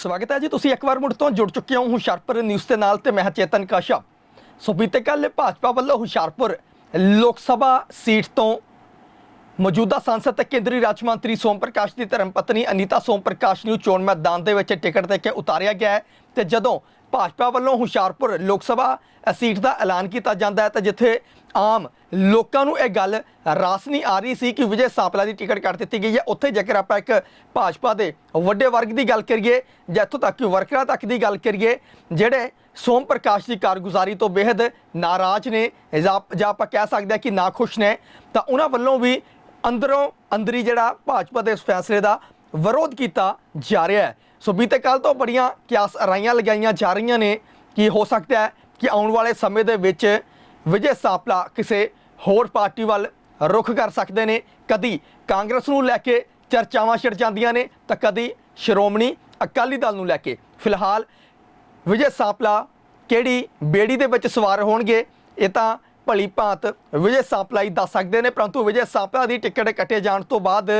ਸਵਾਗਤ ਹੈ ਜੀ। ਤੁਸੀਂ ਇੱਕ ਵਾਰ ਮੁੜ ਤੋਂ ਜੁੜ ਚੁੱਕੇ ਹੋ ਹੁਸ਼ਿਆਰਪੁਰ ਨਿਊਜ਼ ਦੇ ਨਾਲ ਤੇ ਮੈਂ ਹਾਂ ਚੇਤਨ ਕਾਸ਼ਾ। ਸੋ ਬੀਤੇ ਕੱਲ ਭਾਜਪਾ ਵੱਲੋਂ ਹੁਸ਼ਿਆਰਪੁਰ ਲੋਕ ਸਭਾ ਸੀਟ ਤੋਂ ਮੌਜੂਦਾ ਸੰਸਦ ਤੇ ਕੇਂਦਰੀ ਰਾਜ ਮੰਤਰੀ ਸੋਮ ਪ੍ਰਕਾਸ਼ ਦੀ ਧਰਮ ਪਤਨੀ ਅਨੀਤਾ ਸੋਮ ਪ੍ਰਕਾਸ਼ ਨੂੰ ਚੋਣ ਮੈਦਾਨ ਦੇ ਵਿੱਚ ਟਿਕਟ ਦੇ ਕੇ ਉਤਾਰਿਆ ਗਿਆ ਹੈ ਤੇ ਜਦੋਂ ਭਾਜਪਾ ਵੱਲੋਂ ਹੁਸ਼ਿਆਰਪੁਰ ਲੋਕ ਸਭਾ ਸੀਟ ਦਾ ਐਲਾਨ ਕੀਤਾ ਜਾਂਦਾ ਹੈ ਤਾਂ ਜਿੱਥੇ ਆਮ ਲੋਕਾਂ ਨੂੰ ਇਹ ਗੱਲ ਰਾਸ ਨਹੀਂ ਆ ਰਹੀ ਸੀ ਕਿ ਵਿਜੇ ਸਾਂਪਲਾ ਦੀ ਟਿਕਟ ਕੱਟ ਦਿੱਤੀ ਗਈ ਹੈ। ਉੱਥੇ ਜੇਕਰ ਆਪਾਂ ਇੱਕ ਭਾਜਪਾ ਦੇ ਵੱਡੇ ਵਰਗ ਦੀ ਗੱਲ ਕਰੀਏ ਜਾਂ ਇੱਥੋਂ ਤੱਕ ਕਿ ਵਰਕਰਾਂ ਤੱਕ ਦੀ ਗੱਲ ਕਰੀਏ, ਜਿਹੜੇ ਸੋਮ ਪ੍ਰਕਾਸ਼ ਦੀ ਕਾਰਗੁਜ਼ਾਰੀ ਤੋਂ ਬੇहद ਨਾਰਾਜ਼ ਨੇ, ਜਾਂ ਆਪਾਂ ਕਹਿ ਸਕਦੇ ਹਾਂ ਕਿ ਨਾਖੁਸ਼ ਨੇ, ਤਾਂ ਉਹਨਾਂ ਵੱਲੋਂ ਵੀ ਅੰਦਰੋਂ ਅੰਦਰੀ ਜਿਹੜਾ ਭਾਜਪਾ ਦੇ ਇਸ ਫੈਸਲੇ ਦਾ ਵਿਰੋਧ ਕੀਤਾ ਜਾ ਰਿਹਾ ਹੈ। ਸੋ ਬੀਤੇ ਕੱਲ ਤੋਂ ਬੜੀਆਂ ਕਿਆਸ ਅਰਾਈਆਂ ਲਗਾਈਆਂ ਜਾ ਰਹੀਆਂ ਨੇ ਕਿ ਹੋ ਸਕਦਾ ਹੈ ਕਿ ਆਉਣ ਵਾਲੇ ਸਮੇਂ ਦੇ ਵਿੱਚ ਵਿਜੇ ਸਾਪਲਾ ਕਿਸੇ ਹੋਰ ਪਾਰਟੀ ਵੱਲ ਰੁਖ ਕਰ ਸਕਦੇ ਨੇ? ਕਦੀ ਕਾਂਗਰਸ ਨੂੰ ਲੈ ਕੇ ਚਰਚਾਵਾਂ ਛਿੜ ਜਾਂਦੀਆਂ ਨੇ ਤਾਂ ਕਦੀ ਸ਼੍ਰੋਮਣੀ ਅਕਾਲੀ ਦਲ ਨੂੰ ਲੈ ਕੇ? ਫਿਲਹਾਲ ਵਿਜੇ ਸਾਪਲਾ ਕਿਹੜੀ ਬੇੜੀ ਦੇ ਵਿੱਚ ਸਵਾਰ ਹੋਣਗੇ? ਇਹ ਤਾਂ ਭਲੀ ਭਾਂਤ ਵਿਜੇ ਸਾਪਲਾ ਹੀ ਦੱਸ ਸਕਦੇ ਨੇ, ਪਰੰਤੂ ਵਿਜੇ ਸਾਪਲਾ ਦੀ ਟਿਕਟ ਕੱਟੇ ਜਾਣ ਤੋਂ ਬਾਅਦ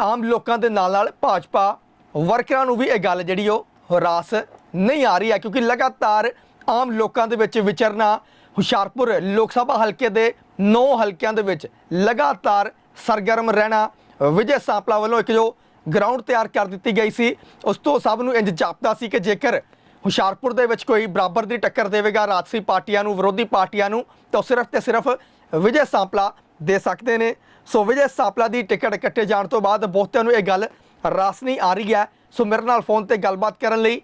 ਆਮ ਲੋਕਾਂ ਦੇ ਨਾਲ ਨਾਲ ਭਾਜਪਾ ਵਰਕਰਾਂ ਨੂੰ ਵੀ ਇਹ ਗੱਲ ਜਿਹੜੀ ਉਹ ਰਾਸ ਨਹੀਂ ਆ ਰਹੀ ਹੈ, ਕਿਉਂਕਿ ਲਗਾਤਾਰ ਆਮ ਲੋਕਾਂ ਦੇ ਵਿੱਚ ਵਿਚਰਨਾ ਹੁਸ਼ਿਆਰਪੁਰ ਲੋਕ ਸਭਾ ਹਲਕੇ ਦੇ 9 ਹਲਕਿਆਂ ਦੇ ਵਿੱਚ ਲਗਾਤਾਰ ਸਰਗਰਮ ਰਹਿਣਾ ਵਿਜੇ ਸਾਂਪਲਾ ਵੱਲੋਂ ਇੱਕ ਜੋ ਗਰਾਊਂਡ ਤਿਆਰ ਕਰ ਦਿੱਤੀ ਗਈ ਸੀ, ਉਸ ਤੋਂ ਸਭ ਨੂੰ ਇੰਜ ਜਾਪਦਾ ਸੀ ਕਿ ਜੇਕਰ ਹੁਸ਼ਿਆਰਪੁਰ ਦੇ ਵਿੱਚ ਕੋਈ ਬਰਾਬਰ ਦੀ ਟੱਕਰ ਦੇਵੇਗਾ, ਰਾਜਸੀ ਪਾਰਟੀਆਂ ਨੂੰ, ਵਿਰੋਧੀ ਪਾਰਟੀਆਂ ਨੂੰ, ਤਾਂ ਉਹ ਸਿਰਫ ਤੇ ਸਿਰਫ ਵਿਜੇ ਸਾਂਪਲਾ ਦੇ ਸਕਦੇ ਨੇ। ਸੋ ਵਿਜੇ ਸਾਂਪਲਾ ਦੀ ਟਿਕਟ ਕੱਟੇ ਜਾਣ ਤੋਂ ਬਾਅਦ ਬਹੁਤਿਆਂ ਨੂੰ ਇਹ ਗੱਲ ਰਾਸਨੀ ਆ ਰਹੀ ਹੈ। ਸੋ ਮੇਰੇ ਨਾਲ ਫੋਨ ਤੇ ਗੱਲਬਾਤ ਕਰਨ ਲਈ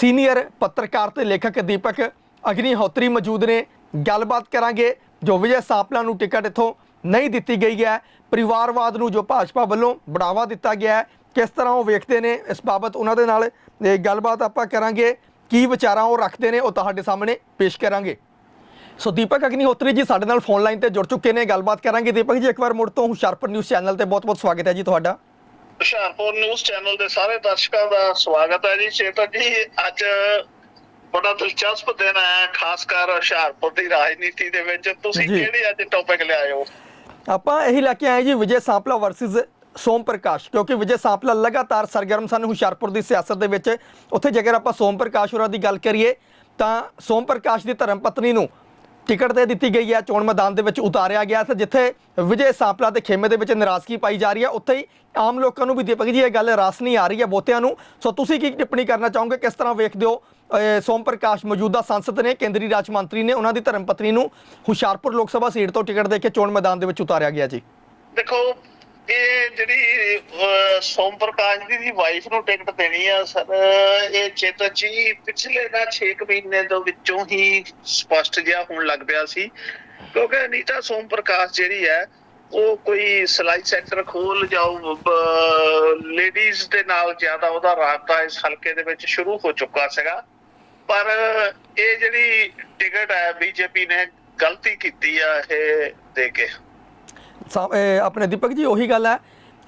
ਸੀਨੀਅਰ ਪੱਤਰਕਾਰ ਤੇ ਲੇਖਕ ਦੀਪਕ ਅਗਨੀਹੋਤਰੀ ਮੌਜੂਦ ਨੇ। ਗੱਲਬਾਤ ਕਰਾਂਗੇ ਜੋ ਵਿਜੇ ਸਾਂਪਲਾ ਨੂੰ ਟਿਕਟ ਇਥੋਂ ਨਹੀਂ ਦਿੱਤੀ ਗਈ ਹੈ। ਪਰਿਵਾਰਵਾਦ ਨੂੰ ਜੋ ਭਾਜਪਾ ਵੱਲੋਂ ਬੜਾਵਾ ਦਿੱਤਾ ਗਿਆ ਹੈ, ਕਿਸ ਤਰ੍ਹਾਂ ਉਹ ਵੇਖਦੇ ਨੇ? ਇਸ ਬਾਬਤ ਉਹਨਾਂ ਦੇ ਨਾਲ ਗੱਲਬਾਤ ਆਪਾਂ ਕਰਾਂਗੇ। ਕੀ ਵਿਚਾਰਾਂ ਉਹ ਰੱਖਦੇ ਨੇ, ਉਹ ਤੁਹਾਡੇ ਸਾਹਮਣੇ ਪੇਸ਼ ਕਰਾਂਗੇ। ਸੋ ਦੀਪਕ ਅਗਨੀਹੋਤਰੀ ਜੀ ਸਾਡੇ ਨਾਲ ਫੋਨ ਲਾਈਨ ਤੇ ਜੁੜ ਚੁੱਕੇ ਨੇ। ਗੱਲਬਾਤ ਕਰਾਂਗੇ। ਦੀਪਕ ਜੀ, ਇੱਕ ਵਾਰ ਮੁੜ ਤੋਂ ਹੁਸ਼ਿਆਰਪੁਰ ਨਿਊਜ਼ ਚੈਨਲ ਤੇ ਬਹੁਤ-ਬਹੁਤ ਸਵਾਗਤ ਹੈ ਜੀ ਤੁਹਾਡਾ। ਹੁਸ਼ਿਆਰਪੁਰ ਨਿਊਜ਼ ਚੈਨਲ ਦੇ ਸਾਰੇ ਦਰਸ਼ਕਾਂ ਦਾ ਸਵਾਗਤ ਹੈ ਜੀ। ਚੇਤਨ ਜੀ ਅੱਜ ਬੜਾ ਦਿਲਚਸਪ ਦਿਨ ਹੈ ਖਾਸ ਕਰ ਹੁਸ਼ਿਆਰਪੁਰ ਦੀ ਰਾਜਨੀਤੀ ਦੇ ਵਿੱਚ। ਤੁਸੀਂ। ਕਿਹੜੇ ਅੱਜ ਟੌਪਿਕ ਲਿਆਏ ਹੋ? ਆਪਾਂ ਇਹੀ ਲੈ ਕੇ ਆਏ ਜੀ ਵਿਜੇ ਸਾਂਪਲਾ ਵਰਸਸ ਸੋਮ ਪ੍ਰਕਾਸ਼। ਕਿਉਂਕਿ ਵਿਜੇ ਸਾਂਪਲਾ ਲਗਾਤਾਰ ਸਰਗਰਮ ਸਨ ਹੁਸ਼ਿਆਰਪੁਰ ਦੀ ਸਿਆਸਤ ਦੇ ਵਿੱਚ। ਉੱਥੇ ਜੇਕਰ ਆਪਾਂ ਸੋਮ ਪ੍ਰਕਾਸ਼ ਹੋਰਾਂ ਦੀ ਗੱਲ ਕਰੀਏ ਤਾਂ ਸੋਮ ਪ੍ਰਕਾਸ਼ ਦੀ ਧਰਮ ਪਤਨੀ ਨੂੰ ਟਿਕਟ ਦੇ ਦਿੱਤੀ ਗਈ ਹੈ। ਚੋਣ ਮੈਦਾਨ ਦੇ ਵਿੱਚ ਉਤਾਰਿਆ ਗਿਆ ਤੇ ਜਿੱਥੇ ਵਿਜੇ ਸਾਂਪਲਾ ਦੇ ਖੇਮੇ ਦੇ ਵਿੱਚ ਨਾਰਾਜ਼ਗੀ ਪਾਈ ਜਾ ਰਹੀ ਹੈ। ਉੱਥੇ ਹੀ ਆਮ ਲੋਕਾਂ ਨੂੰ ਵੀ ਦੀਪਕ ਜੀ, ਇਹ ਗੱਲ ਰਾਸ ਨਹੀਂ ਆ ਰਹੀ ਹੈ ਬਹੁਤਿਆਂ ਨੂੰ। ਸੋ ਤੁਸੀਂ ਕੀ ਟਿੱਪਣੀ ਕਰਨਾ ਚਾਹੋਗੇ? ਕਿਸ ਤਰ੍ਹਾਂ ਵੇਖਦੇ ਹੋ? ਸੋਮ ਪ੍ਰਕਾਸ਼ ਮੌਜੂਦਾ ਸੰਸਦ ਨੇ, ਕੇਂਦਰੀ ਰਾਜ ਮੰਤਰੀ ਨੇ, ਉਹਨਾਂ ਦੀ ਧਰਮ ਪਤਨੀ ਨੂੰ ਹੁਸ਼ਿਆਰਪੁਰ ਲੋਕ ਸਭਾ ਸੀਟ ਤੋਂ ਟਿਕਟ ਦੇ ਕੇ ਚੋਣ ਮੈਦਾਨ ਦੇ ਵਿੱਚ ਉਤਾਰਿਆ ਗਿਆ ਜੀ। ਦੇਖੋ ਇਹ ਜਿਹੜੀ ਸੋਮ ਪ੍ਰਕਾਸ਼ ਜੀ ਦੀ ਵਾਈਫ ਨੂੰ ਟਿਕਟ ਦੇਣੀ ਆ, ਸਰ, ਇਹ ਚੇਤਨ ਜੀ ਪਿਛਲੇ ਨਾ 6 ਮਹੀਨੇ ਦੇ ਵਿੱਚੋਂ ਹੀ ਸਪਸ਼ਟ ਜਿਹਾ ਹੋਣ ਲੱਗ ਪਿਆ ਸੀ। ਕਿਉਂਕਿ ਅਨੀਤਾ ਸੋਮ ਪ੍ਰਕਾਸ਼ ਜਿਹੜੀ ਹੈ, ਉਹ ਕੋਈ ਸਿਲਾਈ ਸੈਕਟਰ ਖੋਲ ਜਾਓ ਲੇਡੀਜ਼ ਦੇ ਨਾਲ ਜ਼ਿਆਦਾ ਉਹਦਾ ਰਾਬਤਾ ਇਸ ਹਲਕੇ ਦੇ ਵਿੱਚ ਸ਼ੁਰੂ ਹੋ ਚੁੱਕਾ ਸੀਗਾ। ਪਰ ਇਹ ਜਿਹੜੀ ਟਿਕਟ ਹੈ, ਬੀਜੇਪੀ ਨੇ ਗਲਤੀ ਕੀਤੀ ਆ, ਇਹ ਦੇ ਕੇ। ਆਪਣੇ ਦੀਪਕ ਜੀ, ਉਹੀ ਗੱਲ ਹੈ।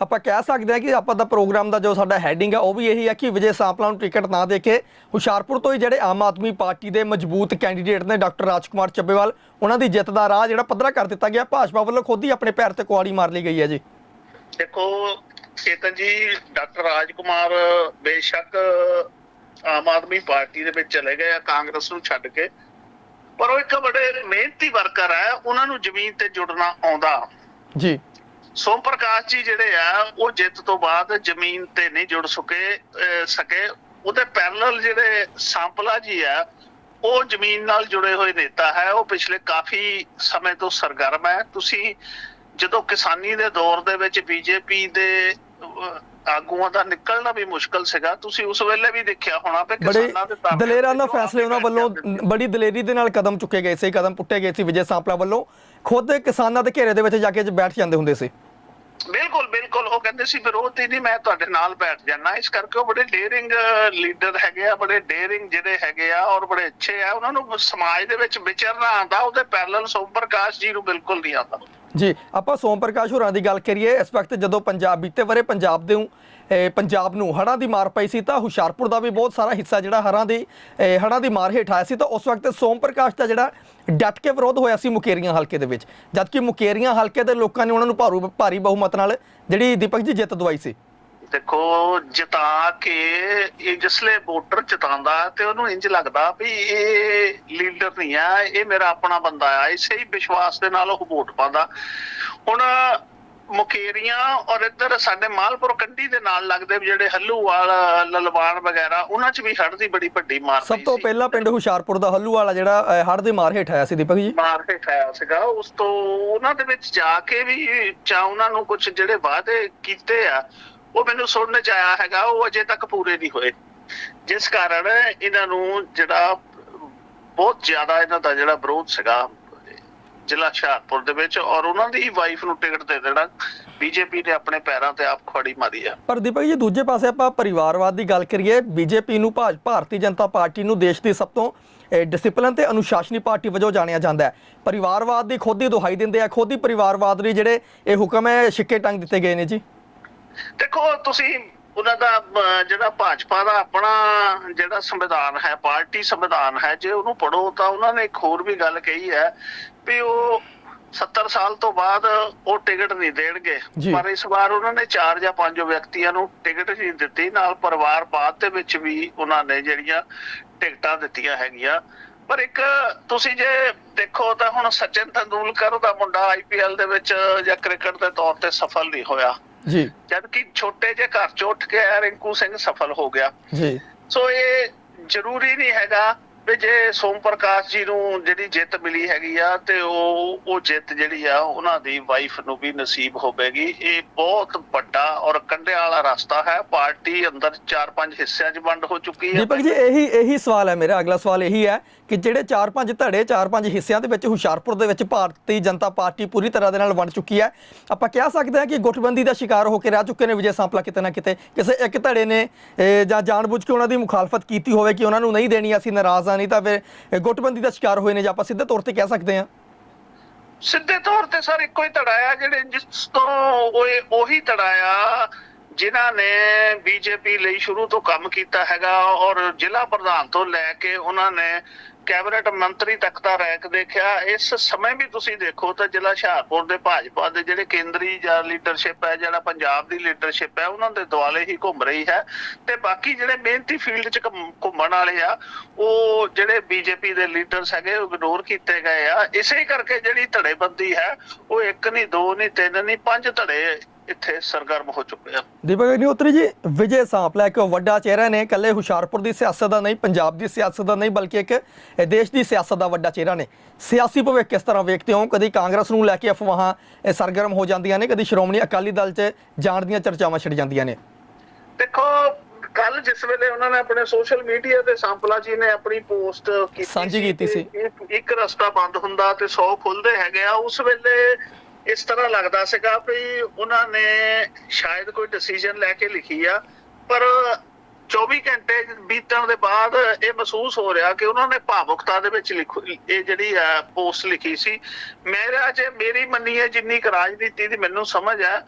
ਆਪਾਂ ਕਹਿ ਸਕਦੇ ਹਾਂ ਕਿ ਆਪਾਂ ਦਾ ਪ੍ਰੋਗਰਾਮ ਦਾ ਜੋ ਸਾਡਾ ਹੈਡਿੰਗ ਹੈ ਉਹ ਵੀ ਇਹੀ ਹੈ ਕਿ ਵਿਜੇ ਸਾਂਪਲਾ ਨੂੰ ਟਿਕਟ ਨਾ ਦੇ ਕੇ ਹੁਸ਼ਿਆਰਪੁਰ ਤੋਂ ਹੀ ਜਿਹੜੇ ਆਮ ਆਦਮੀ ਪਾਰਟੀ ਦੇ ਮਜ਼ਬੂਤ ਕੈਂਡੀਡੇਟ ਨੇ ਡਾਕਟਰ ਰਾਜਕੁਮਾਰ ਚੱਬੇਵਾਲ, ਉਹਨਾਂ ਦੀ ਜਿੱਤ ਦਾ ਰਾਹ ਜਿਹੜਾ ਪੱਧਰਾ ਕਰ ਦਿੱਤਾ ਗਿਆ। ਭਾਜਪਾ ਵੱਲੋਂ ਖੁਦ ਹੀ ਆਪਣੇ ਪੈਰ ਤੇ ਕੁਆੜੀ ਮਾਰ ਲਈ ਗਈ ਹੈ ਜੀ। ਦੇਖੋ, ਚੇਤਨ ਜੀ, ਡਾਕਟਰ ਰਾਜਕੁਮਾਰ ਬੇਸ਼ੱਕ ਆਮ ਆਦਮੀ ਪਾਰਟੀ ਦੇ ਵਿੱਚ ਚਲੇ ਗਏ ਆ, ਕਾਂਗਰਸ ਨੂੰ ਛੱਡ ਕੇ। ਪਰ ਉਹ ਇੱਕ ਬੜੇ ਮਿਹਨਤੀ ਵਰਕਰ ਹੈ। ਉਹਨਾਂ ਨੂੰ ਜ਼ਮੀਨ ਤੇ ਜੁੜਨਾ ਆਉਂਦਾ। ਜੀ। ਸੋਮ ਪ੍ਰਕਾਸ਼ ਜੀ ਜਿਹੜੇ ਆ, ਉਹ ਜਿੱਤ ਤੋਂ ਬਾਅਦ ਜ਼ਮੀਨ ਤੇ ਨਹੀਂ ਜੁੜ ਸਕੇ ਸਕੇ। ਉਹਦੇ ਪੈਰਲਲ ਜਿਹੜੇ ਸੰਪਲਾ ਜੀ ਆ, ਉਹ ਜ਼ਮੀਨ ਨਾਲ ਜੁੜੇ ਹੋਏ ਨੇਤਾ ਹੈ। ਉਹ ਪਿਛਲੇ ਕਾਫੀ ਸਮੇਂ ਤੋਂ ਸਰਗਰਮ ਹੈ। ਤੁਸੀਂ ਜਦੋਂ ਕਿਸਾਨੀ ਦੇ ਦੌਰ ਦੇ ਵਿੱਚ ਬੀਜੇਪੀ ਦੇ ਆਗੂਆਂ ਦਾ ਨਿਕਲਣਾ ਵੀ ਮੁਸ਼ਕਲ ਸੀਗਾ। ਤੁਸੀਂ ਉਸ ਵੇਲੇ ਵੀ ਦੇਖਿਆ ਹੋਣਾ ਬੜੇ ਕਿਸਾਨਾਂ ਦੇ ਧਰਨੇ ਦਲੇਰਾਨਾ ਫੈਸਲੇ ਉਹਨਾਂ ਵੱਲੋਂ। ਬੜੀ ਦਲੇਰੀ ਦੇ ਨਾਲ ਕਦਮ ਚੁੱਕੇ ਗਏ ਸੀ ਕਦਮ ਪੁੱਟੇ ਗਏ ਸੀ ਵਿਜੇ ਸਾਂਪਲਾ ਵੱਲੋਂ। ਖੁਦ ਕਿਸਾਨਾਂ ਦੇ ਘੇਰੇ ਦੇ ਵਿੱਚ ਜਾ ਕੇ ਬੈਠ ਜਾਂਦੇ ਹੁੰਦੇ ਸੀ। ਬਿਲਕੁਲ ਬਿਲਕੁਲ ਉਹ ਕਹਿੰਦੇ ਸੀ ਵਿਰੋਧ ਹੀ ਨਹੀਂ ਮੈਂ ਤੁਹਾਡੇ ਨਾਲ ਬੈਠ ਜਾਣਾ ਇਸ ਕਰਕੇ ਉਹ ਬੜੇ ਡੇਅਰਿੰਗ ਲੀਡਰ ਹੈਗੇ ਆ ਬੜੇ ਡੇਅਰਿੰਗ ਜਿਹੜੇ ਹੈਗੇ ਆ ਔਰ ਬੜੇ ਅੱਛੇ ਆ। ਉਹਨਾਂ ਨੂੰ ਸਮਾਜ ਦੇ ਵਿੱਚ ਵਿਚਰਨਾ ਆਉਂਦਾ ਉਹਦੇ ਪੈਰਲਲ ਸੋਮ ਪ੍ਰਕਾਸ਼ ਜੀ ਨੂੰ ਬਿਲਕੁਲ ਨਹੀਂ ਆਉਂਦਾ। ਜੀ, ਆਪਾਂ ਸੋਮ ਪ੍ਰਕਾਸ਼ ਹੋਰਾਂ ਦੀ ਗੱਲ ਕਰੀਏ। ਇਸ ਵਕਤ ਜਦੋਂ ਪੰਜਾਬ ਬੀਤੇ ਵਰੇ ਪੰਜਾਬ ਦੇ ਪੰਜਾਬ ਨੂੰ ਹੜ੍ਹਾਂ ਦੀ ਮਾਰ ਪਈ ਸੀ ਤਾਂ ਹੁਸ਼ਿਆਰਪੁਰ ਦਾ ਵੀ ਬਹੁਤ ਸਾਰਾ ਹਿੱਸਾ ਜਿਹੜਾ ਹੜ੍ਹਾਂ ਦੀ ਇਹ ਹੜ੍ਹਾਂ ਦੀ ਮਾਰ ਹੇਠ ਆਇਆ ਸੀ ਤਾਂ ਉਸ ਵਕਤ ਸੋਮ ਪ੍ਰਕਾਸ਼ ਦਾ ਜਿਹੜਾ ਡਟ ਕੇ ਵਿਰੋਧ ਹੋਇਆ ਸੀ ਮੁਕੇਰੀਆਂ ਹਲਕੇ ਦੇ ਵਿੱਚ। ਜਦਕਿ ਮੁਕੇਰੀਆਂ ਹਲਕੇ ਦੇ ਲੋਕਾਂ ਨੇ ਉਹਨਾਂ ਨੂੰ ਭਾਰੂ ਭਾਰੀ ਬਹੁਮਤ ਨਾਲ ਜਿਹੜੀ ਦੀਪਕ ਜੀ ਜਿੱਤ ਦਵਾਈ ਸੀ। ਦੇਖੋ ਜਿਤਾ ਕੇ ਇਹ ਜਿਸਲੇ ਵੋਟਰ ਜਿਤਾਉਂਦਾ ਤੇ ਉਹਨੂੰ ਇੰਜ ਲੱਗਦਾ ਵੀ ਇਹ ਲੀਡਰ ਨਹੀਂ ਆ ਇਹ ਮੇਰਾ ਆਪਣਾ ਬੰਦਾ ਆ ਇਸੇ ਹੀ ਵਿਸ਼ਵਾਸ ਦੇ ਨਾਲ ਉਹ ਵੋਟ ਪਾਉਂਦਾ। ਹੁਣ ਮੁਕੇਰੀਆਂ ਔਰ ਇੱਧਰ ਸਾਡੇ ਮਾਲਪੁਰ ਕੰਢੀ ਦੇ ਨਾਲ ਲੱਗਦੇ ਜਿਹੜੇ ਹੱਲੂਵਾਲ ਲਲਵਾਨ ਵਗੈਰਾ ਉਹਨਾਂ 'ਚ ਵੀ ਹੜ੍ਹ ਦੀ ਬੜੀ ਵੱਡੀ ਮਾਰ ਸਭ ਤੋਂ। ਪਹਿਲਾਂ ਪਿੰਡ ਹੁਸ਼ਿਆਰਪੁਰ ਦਾ ਹੱਲੂਵਾਲਾ ਜਿਹੜਾ ਹੜ ਦੇ ਮਾਰ ਹੇਠ ਆਇਆ ਸੀ ਦੀਪਕ ਜੀ। ਮਾਰ ਕੇ ਖਾਇਆ ਸੀਗਾ। ਉਸ ਤੋਂ ਉਹਨਾਂ ਦੇ ਵਿੱਚ ਜਾ ਕੇ ਵੀ ਚਾ ਉਹਨਾਂ ਨੂੰ ਕੁਝ ਜਿਹੜੇ ਵਾਅਦੇ ਕੀਤੇ ਆ ਉਹ ਮੈਨੂੰ ਸੁਣਨ ਚ ਆਇਆ ਹੈਗਾ, ਉਹ ਅਜੇ ਤੱਕ ਪੂਰੇ ਨਹੀਂ ਹੋਏ। ਜਿਸ ਕਾਰਨ ਇਹਨਾਂ ਨੂੰ ਜਿਹੜਾ ਬਹੁਤ ਜ਼ਿਆਦਾ ਇਹਨਾਂ ਦਾ ਜਿਹੜਾ ਵਿਰੋਧ ਸੀਗਾ, ਜ਼ਿਲ੍ਹਾ ਹੁਸ਼ਿਆਰਪੁਰ ਦੇ ਵਿੱਚ, ਔਰ ਉਹਨਾਂ ਦੀ ਵਾਈਫ ਨੂੰ ਟਿਕਟ ਦੇ ਦੇਣਾ ਬੀਜੇਪੀ ਨੇ ਆਪਣੇ ਪੈਰਾਂ ਤੇ ਆਪ ਖੜੀ ਮਾਰੀ ਆ। ਪਰ ਦੀਪਕ ਜੀ, ਦੂਜੇ ਪਾਸੇ ਆਪਾਂ ਪਰਿਵਾਰਵਾਦ ਦੀ ਗੱਲ ਕਰੀਏ ਬੀਜੇਪੀ ਨੂੰ ਭਾਰਤੀ ਜਨਤਾ ਪਾਰਟੀ ਨੂੰ ਦੇਸ਼ ਦੀ ਸਭ ਤੋਂ ਡਿਸਪਲਿਨ ਤੇ ਅਨੁਸ਼ਾਸਨੀ ਪਾਰਟੀ ਵਜੋਂ ਜਾਣਿਆ ਜਾਂਦਾ ਹੈ। ਪਰਿਵਾਰਵਾਦ ਦੀ ਖੁਦ ਹੀ ਦੁਹਾਈ ਦਿੰਦੇ ਆ, ਖੁਦ ਹੀ ਪਰਿਵਾਰਵਾਦ ਲਈ ਜਿਹੜੇ ਇਹ ਹੁਕਮ ਹੈ ਸਿੱਕੇ ਟੰਗ ਦਿੱਤੇ ਗਏ ਨੇ ਜੀ। ਦੇਖੋ ਤੁਸੀਂ ਉਹਨਾਂ ਦਾ ਜਿਹੜਾ ਭਾਜਪਾ ਦਾ ਆਪਣਾ ਜਿਹੜਾ ਸੰਵਿਧਾਨ ਹੈ ਪਾਰਟੀ ਸੰਵਿਧਾਨ ਹੈ ਜੇ ਉਹਨੂੰ ਪੜੋ ਤਾਂ ਉਹਨਾਂ ਨੇ ਇੱਕ ਹੋਰ ਵੀ ਗੱਲ ਕਹੀ ਹੈ ਵੀ ਉਹ 70 ਸਾਲ ਤੋਂ ਬਾਅਦ ਉਹ ਟਿਕਟ ਨਹੀਂ ਦੇਣਗੇ। ਪਰ ਇਸ ਵਾਰ ਉਹਨਾਂ ਨੇ ਚਾਰ ਜਾਂ ਪੰਜ ਵਿਅਕਤੀਆਂ ਨੂੰ ਟਿਕਟ ਨਹੀਂ ਦਿੱਤੀ। ਨਾਲ ਪਰਿਵਾਰ ਬਾਅਦ ਦੇ ਵਿੱਚ ਵੀ ਉਹਨਾਂ ਨੇ ਜਿਹੜੀਆਂ ਟਿਕਟਾਂ ਦਿੱਤੀਆਂ ਹੈਗੀਆਂ। ਪਰ ਇੱਕ ਤੁਸੀਂ ਜੇ ਦੇਖੋ ਤਾਂ ਹੁਣ ਸਚਿਨ ਤੰਦੂਲਕਰ ਦਾ ਮੁੰਡਾ ਆਈਪੀਐਲ ਦੇ ਵਿੱਚ ਜਾਂ ਕ੍ਰਿਕਟ ਦੇ ਤੌਰ ਤੇ ਸਫਲ ਨਹੀਂ ਹੋਇਆ। ਜੀ। ਜਦ ਕਿ ਛੋਟੇ ਜਿਹੇ ਘਰ ਚੋਂ ਉੱਠ ਕੇ ਰਿੰਕੂ ਸਿੰਘ ਸਫਲ ਹੋ ਗਿਆ। ਜੀ। ਸੋ ਇਹ ਜ਼ਰੂਰੀ ਨਹੀਂ ਹੈਗਾ ਵੀ ਜੇ ਸੋਮ ਪ੍ਰਕਾਸ਼ ਜੀ ਨੂੰ ਜਿਹੜੀ ਜਿੱਤ ਮਿਲੀ ਹੈਗੀ ਆ ਤੇ ਉਹ ਉਹ ਜਿੱਤ ਜਿਹੜੀ ਆ ਉਹਨਾਂ ਦੀ ਵਾਈਫ ਨੂੰ ਵੀ ਨਸੀਬ ਹੋਵੇਗੀ। ਇਹ ਬਹੁਤ ਵੱਡਾ ਔਰ ਕੰਢੇ ਵਾਲਾ ਰਸਤਾ ਹੈ। ਪਾਰਟੀ ਅੰਦਰ 4-5 ਹਿੱਸਿਆਂ 'ਚ ਵੰਡ ਹੋ ਚੁੱਕੀ ਹੈ। ਦੀਪਕ ਜੀ ਇਹੀ ਇਹੀ ਸਵਾਲ ਹੈ ਮੇਰਾ। ਅਗਲਾ ਸਵਾਲ ਇਹੀ ਹੈ ਕਿ ਜਿਹੜੇ 4-5 ਧੜੇ 4-5 ਹਿੱਸਿਆਂ ਦੇ ਵਿੱਚ ਹੁਸ਼ਿਆਰਪੁਰ ਦੇ ਵਿੱਚ ਭਾਰਤੀ ਜਨਤਾ ਪਾਰਟੀ ਪੂਰੀ ਤਰ੍ਹਾਂ ਦੇ ਨਾਲ ਵੰਡ ਚੁੱਕੀ ਹੈ। ਆਪਾਂ ਕਹਿ ਸਕਦੇ ਹਾਂ ਕਿ ਗੁੱਟਬੰਦੀ ਦਾ ਸ਼ਿਕਾਰ ਹੋ ਕੇ ਰਹਿ ਚੁੱਕੇ ਨੇ ਵਿਜੇ ਸਾਂਪਲਾ ਕਿਤੇ ਨਾ ਕਿਤੇ। ਕਿਸੇ ਇੱਕ ਧੜੇ ਨੇ ਜਾਂ ਜਾਣਬੁੱਝ ਕੇ ਉਹਨਾਂ ਦੀ ਮੁਖਾਲਫਤ ਕੀਤੀ ਹੋਵੇ ਕਿ ਉਹਨਾਂ ਨੂੰ ਨਹੀਂ ਦੇਣੀ, ਅਸੀਂ ਨਾਰਾਜ਼ ਆ ਨਹੀਂ ਤਾਂ ਫਿਰ ਗੁੱਟਬੰਦੀ ਦਾ ਸ਼ਿਕਾਰ ਹੋਏ ਨੇ ਜਾਂ ਆਪਾਂ ਸਿੱਧੇ ਤੌਰ ਤੇ ਕਹਿ ਸਕਦੇ ਹਾਂ। ਸਿੱਧੇ ਤੌਰ ਤੇ ਸਰ ਇੱਕੋ ਹੀ ਧੜਾ ਆ, ਜਿਹੜੇ ਜਿਸ ਤੋਂ ਉਹ ਉਹੀ ਧੜਾ ਆ, ਜਿਨ੍ਹਾਂ ਨੇ ਬੀਜੇਪੀ ਲਈ ਸ਼ੁਰੂ ਤੋਂ ਕੰਮ ਕੀਤਾ ਹੈਗਾ ਔਰ ਜ਼ਿਲ੍ਹਾ ਪ੍ਰਧਾਨ ਤੋਂ ਲੈ ਕੇ ਉਹਨਾਂ ਨੇ ਕੈਬਨਿਟ ਮੰਤਰੀ ਤੱਕ ਦਾ ਰੈਂਕ ਦੇਖਿਆ, ਇਸ ਸਮੇਂ ਵੀ ਤੁਸੀਂ ਦੇਖੋ ਤਾਂ ਜ਼ਿਲ੍ਹਾ ਹੁਸ਼ਿਆਰਪੁਰ ਦੇ ਭਾਜਪਾ ਦੇ ਜਿਹੜੇ ਕੇਂਦਰੀ ਜਾਂ ਲੀਡਰਸ਼ਿਪ ਹੈ, ਜਿਹੜਾ ਪੰਜਾਬ ਦੀ ਲੀਡਰਸ਼ਿਪ ਹੈ, ਉਹਨਾਂ ਦੇ ਦੁਆਲੇ ਹੀ ਘੁੰਮ ਰਹੀ ਹੈ ਤੇ ਬਾਕੀ ਜਿਹੜੇ ਮਿਹਨਤੀ ਫੀਲਡ 'ਚ ਘੁੰਮ- ਘੁੰਮਣ ਵਾਲੇ ਆ, ਉਹ ਜਿਹੜੇ ਬੀਜੇਪੀ ਦੇ ਲੀਡਰਸ ਹੈਗੇ, ਉਹ ਇਗਨੋਰ ਕੀਤੇ ਗਏ ਆ। ਇਸੇ ਕਰਕੇ ਜਿਹੜੀ ਧੜੇਬੰਦੀ ਹੈ, ਉਹ ਇੱਕ ਨਹੀਂ ਦੋ ਨਹੀਂ ਤਿੰਨ ਨਹੀਂ ਪੰਜ ਧੜੇ ਇੱਥੇ ਸਰਗਰਮ ਹੋ ਚੁੱਕੇ ਆ। ਦੀਪਕ ਅਗਨੀਹੋਤਰੀ ਜੀ ਵਿਜੇ ਸਾਂਪਲਾ ਇੱਕ ਵੱਡਾ ਚਿਹਰਾ ਨੇ ਇਕੱਲੇ ਹੁਸ਼ਿਆਰਪੁਰ ਦੀ ਸਿਆਸਤ ਦਾ ਨਹੀਂ ਪੰਜਾਬ ਦੀ ਸਿਆਸਤ ਦਾ ਨਹੀਂ ਬਲਕਿ ਇੱਕ ਇਹ ਦੇਸ਼ ਦੀ ਸਿਆਸਤ ਦਾ ਵੱਡਾ ਚਿਹਰਾ ਨੇ। ਸਿਆਸੀ ਭਵਿੱਖ ਕਿਸ ਤਰ੍ਹਾਂ ਵੇਖਦੇ ਹੋ? ਕਦੀ ਕਾਂਗਰਸ ਨੂੰ ਲੈ ਕੇ ਅਫਵਾਹਾਂ ਇਹ ਸਰਗਰਮ ਹੋ ਜਾਂਦੀਆਂ ਨੇ ਕਦੀ ਸ਼੍ਰੋਮਣੀ ਅਕਾਲੀ ਦਲ 'ਚ ਜਾਣ ਦੀਆਂ ਚਰਚਾਵਾਂ ਛਿੜ ਜਾਂਦੀਆਂ ਨੇ? ਦੇਖੋ ਕੱਲ ਜਿਸ ਵੇਲੇ ਉਹਨਾਂ ਨੇ ਆਪਣੇ ਸੋਸ਼ਲ ਮੀਡੀਆ ਤੇ ਸੰਪਲਾ ਜੀ ਨੇ ਆਪਣੀ ਪੋਸਟ ਕੀਤੀ ਸਾਂਝੀ ਕੀਤੀ ਸੀ। ਇੱਕ ਰਸਤਾ ਬੰਦ ਹੁੰਦਾ ਤੇ 100 ਖੁੱਲਦੇ ਹੈਗੇ ਆ ਉਸ ਵੇਲੇ ਇਸ ਤਰ੍ਹਾਂ ਲੱਗਦਾ ਸੀਗਾ ਵੀ ਉਹਨਾਂ ਨੇ ਸ਼ਾਇਦ ਕੋਈ ਡਿਸੀਜਨ ਲੈ ਕੇ ਲਿਖੀ ਆ, ਪਰ 24 ਘੰਟੇ ਬੀਤਣ ਦੇ ਬਾਅਦ ਇਹ ਮਹਿਸੂਸ ਹੋ ਰਿਹਾ ਕਿ ਉਹਨਾਂ ਨੇ ਭਾਵੁਕਤਾ ਦੇ ਵਿੱਚ ਲਿਖੋ, ਇਹ ਜਿਹੜੀ ਹੈ ਪੋਸਟ ਲਿਖੀ ਸੀ। ਮੇਰਾ ਜੇ ਮੇਰੀ ਮੰਨੀ ਹੈ ਜਿੰਨੀ ਕੁ ਰਾਜਨੀਤੀ ਦੀ ਮੈਨੂੰ ਸਮਝ ਹੈ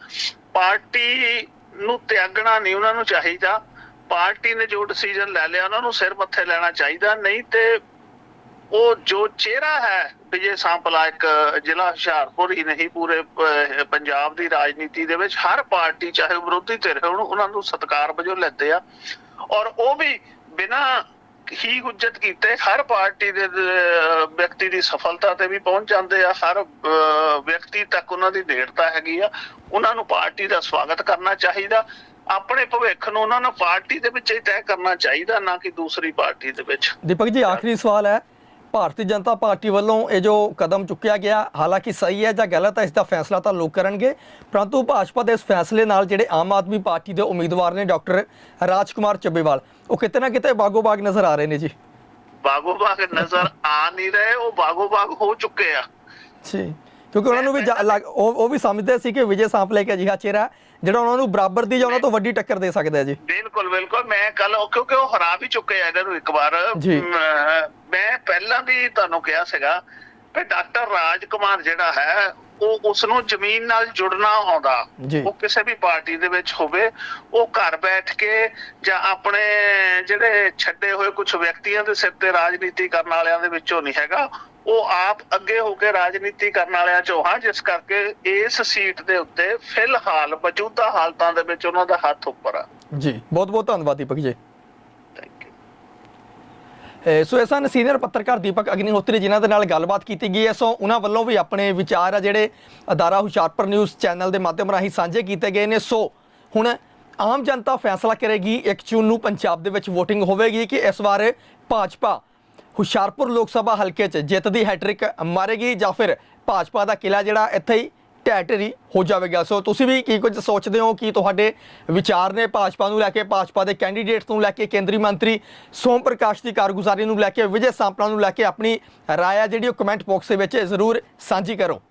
ਪਾਰਟੀ ਨੂੰ ਤਿਆਗਣਾ ਨਹੀਂ ਉਹਨਾਂ ਨੂੰ ਚਾਹੀਦਾ। ਪਾਰਟੀ ਨੇ ਜੋ ਡਿਸੀਜਨ ਲੈ ਲਿਆ, ਉਹਨਾਂ ਨੂੰ ਸਿਰ ਮੱਥੇ ਲੈਣਾ ਚਾਹੀਦਾ। ਨਹੀਂ ਤੇ ਉਹ ਜੋ ਚਿਹਰਾ ਹੈ ਵਿਜੇ ਸਾਂਪਲਾ ਇੱਕ ਜ਼ਿਲ੍ਹਾ ਹੁਸ਼ਿਆਰਪੁਰ, ਹੀ ਨਹੀਂ ਪੂਰੇ ਪੰਜਾਬ ਦੀ ਰਾਜਨੀਤੀ ਦੇ ਵਿੱਚ, ਹਰ ਪਾਰਟੀ ਚਾਹੇ ਵਿਰੋਧੀ ਧਿਰ ਹੋਣ, ਉਹਨਾਂ ਨੂੰ ਸਤਿਕਾਰ ਵਜੋਂ ਲੈਂਦੇ ਆ। ਔਰ ਉਹ ਵੀ ਬਿਨਾਂ ਹੀ ਹੁਜਤ ਕੀਤੇ ਹਰ ਪਾਰਟੀ ਦੇ ਵਿਅਕਤੀ ਦੀ ਸਫਲਤਾ ਤੇ ਵੀ ਪਹੁੰਚ ਜਾਂਦੇ ਆ। ਹਰ ਵਿਅਕਤੀ ਤੱਕ ਉਹਨਾਂ ਦੀ ਨੇੜਤਾ ਹੈਗੀ ਆ। ਉਹਨਾਂ ਨੂੰ ਪਾਰਟੀ ਦਾ ਸਵਾਗਤ ਕਰਨਾ ਚਾਹੀਦਾ। ਆਪਣੇ ਭਵਿੱਖ ਨੂੰ ਉਹਨਾਂ ਨੂੰ ਪਾਰਟੀ ਦੇ ਵਿੱਚ ਹੀ ਤੈਅ ਕਰਨਾ ਚਾਹੀਦਾ, ਨਾ ਕਿ ਦੂਸਰੀ ਪਾਰਟੀ ਦੇ ਵਿੱਚ। ਦੀਪਕ ਜੀ, ਆਖਰੀ ਸਵਾਲ ਹੈ। ਭਾਰਤੀ ਜਨਤਾ ਪਾਰਟੀ ਵੱਲੋਂ ਇਹ ਜੋ ਕਦਮ ਚੁੱਕਿਆ ਗਿਆ ਹਾਲਾਂਕਿ ਸਹੀ ਹੈ ਜਾਂ ਗਲਤ ਹੈ ਇਸ ਦਾ ਫੈਸਲਾ ਤਾਂ ਲੋਕ ਕਰਨਗੇ। ਪਰੰਤੂ ਭਾਜਪਾ ਦੇ ਇਸ ਫੈਸਲੇ ਨਾਲ ਜਿਹੜੇ ਆਮ ਆਦਮੀ ਪਾਰਟੀ ਦੇ ਉਮੀਦਵਾਰ ਨੇ ਡਾਕਟਰ ਰਾਜਕੁਮਾਰ ਚੱਬੇਵਾਲ ਉਹ ਕਿਤੇ ਨਾ ਕਿਤੇ ਬਾਗੋ ਬਾਗ ਨਜ਼ਰ ਆ ਰਹੇ ਨੇ ਜੀ। ਬਾਗੋ ਬਾਗ ਨਜ਼ਰ ਆ ਨਹੀਂ ਰਹੇ ਉਹ ਬਾਗੋ ਬਾਗ ਹੋ ਚੁੱਕੇ ਆ। ਜੀ ਕਿਉਂਕਿ ਉਹਨਾਂ ਨੂੰ ਵੀ ਉਹ ਵੀ ਸਮਝਦੇ ਸੀ ਕਿ ਵਿਜੇ ਸਾਂਪਲੇ ਇੱਕ ਅਜਿਹਾ ਚਿਹਰਾ। ਜਿਹੜਾ ਉਹਨਾਂ ਨੂੰ ਬਰਾਬਰ ਦੀ ਜਾਂ ਉਹਨਾਂ ਤੋਂ ਵੱਡੀ ਟੱਕਰ ਦੇ ਸਕਦਾ ਹੈ ਜੀ ਬਿਲਕੁਲ ਬਿਲਕੁਲ ਮੈਂ ਕੱਲ ਕਿਉਂਕਿ ਉਹ ਹਰਾ ਵੀ ਚੁੱਕੇ ਆ ਇਹਨਾਂ ਨੂੰ ਇੱਕ ਵਾਰ। ਮ, ਪਹਿਲਾਂ ਵੀ ਤੁਹਾਨੂੰ ਕਿਹਾ ਸੀਗਾ ਕਿ ਡਾਕਟਰ ਰਾਜਕੁਮਾਰ ਜਿਹੜਾ ਹੈ ਉਹ ਉਸ ਨੂੰ ਜ਼ਮੀਨ ਨਾਲ ਜੁੜਨਾ ਆਉਂਦਾ। ਉਹ ਕਿਸੇ ਵੀ ਪਾਰਟੀ ਦੇ ਵਿੱਚ ਹੋਵੇ ਉਹ ਘਰ ਬੈਠ ਕੇ ਜਾਂ ਆਪਣੇ ਜਿਹੜੇ ਛੱਡੇ ਹੋਏ ਕੁਝ ਵਿਅਕਤੀਆਂ ਦੇ ਸਿਰ ਤੇ ਰਾਜਨੀਤੀ ਕਰਨ ਵਾਲਿਆਂ ਦੇ ਵਿੱਚੋਂ ਨਹੀਂ ਹੈਗਾ ਉਹ ਆਪ ਅੱਗੇ ਹੋ ਕੇ ਰਾਜਨੀਤੀ ਕਰਨ ਵਾਲਿਆਂ ਚੋਂ ਹਾਂ ਜਿਸ ਕਰਕੇ ਇਸ ਸੀਟ ਦੇ ਉੱਤੇ ਫਿਲਹਾਲ ਮੌਜੂਦਾ ਹਾਲਤਾਂ ਦੇ ਵਿੱਚ ਉਹਨਾਂ ਦਾ ਹੱਥ ਉੱਪਰ ਆ। ਜੀ ਬਹੁਤ ਬਹੁਤ ਧੰਨਵਾਦ ਦੀਪਕ ਜੀ। ਸੋ ਇਹ ਸਨ ਸੀਨੀਅਰ ਪੱਤਰਕਾਰ ਦੀਪਕ ਅਗਨੀਹੋਤਰੀ ਜਿਨ੍ਹਾਂ ਦੇ ਨਾਲ ਗੱਲਬਾਤ ਕੀਤੀ ਗਈ ਹੈ। ਸੋ ਉਹਨਾਂ ਵੱਲੋਂ ਵੀ ਆਪਣੇ ਵਿਚਾਰ ਆ ਜਿਹੜੇ ਅਦਾਰਾ ਹੁਸ਼ਿਆਰਪੁਰ ਨਿਊਜ਼ ਚੈਨਲ ਦੇ ਮਾਧਿਅਮ ਰਾਹੀਂ ਸਾਂਝੇ ਕੀਤੇ ਗਏ ਨੇ। ਸੋ ਹੁਣ ਆਮ ਜਨਤਾ ਫੈਸਲਾ ਕਰੇਗੀ 1 ਜੂਨ ਨੂੰ ਪੰਜਾਬ ਦੇ ਵਿੱਚ VOTING ਹੋਵੇਗੀ ਕਿ ਇਸ ਵਾਰ ਭਾਜਪਾ ਹੁਸ਼ਿਆਰਪੁਰ ਲੋਕ ਸਭਾ ਹਲਕੇ 'ਚ ਜਿੱਤ ਦੀ ਹੈਟ੍ਰਿਕ ਮਾਰੇਗੀ ਜਾਂ ਫਿਰ ਭਾਜਪਾ ਦਾ ਕਿਲਾ ਜਿਹੜਾ ਇੱਥੇ ਹੀ ਢਹਿ ਢੇਰੀ ਹੋ ਜਾਵੇਗਾ। ਸੋ ਤੁਸੀਂ ਵੀ ਕੀ ਕੁਝ ਸੋਚਦੇ ਹੋ? ਕੀ ਤੁਹਾਡੇ ਵਿਚਾਰ ਨੇ ਭਾਜਪਾ ਨੂੰ ਲੈ ਕੇ, ਭਾਜਪਾ ਦੇ ਕੈਂਡੀਡੇਟਸ ਨੂੰ ਲੈ ਕੇ, ਕੇਂਦਰੀ ਮੰਤਰੀ ਸੋਮ ਪ੍ਰਕਾਸ਼ ਦੀ ਕਾਰਗੁਜ਼ਾਰੀ ਨੂੰ ਲੈ ਕੇ, ਵਿਜੇ ਸਾਂਪਲਾ ਨੂੰ ਲੈ ਕੇ ਆਪਣੀ ਰਾਏ ਆ ਜਿਹੜੀ ਉਹ ਕਮੈਂਟ ਬਾਕਸ ਦੇ ਵਿੱਚ ਜ਼ਰੂਰ ਸਾਂਝੀ ਕਰੋ।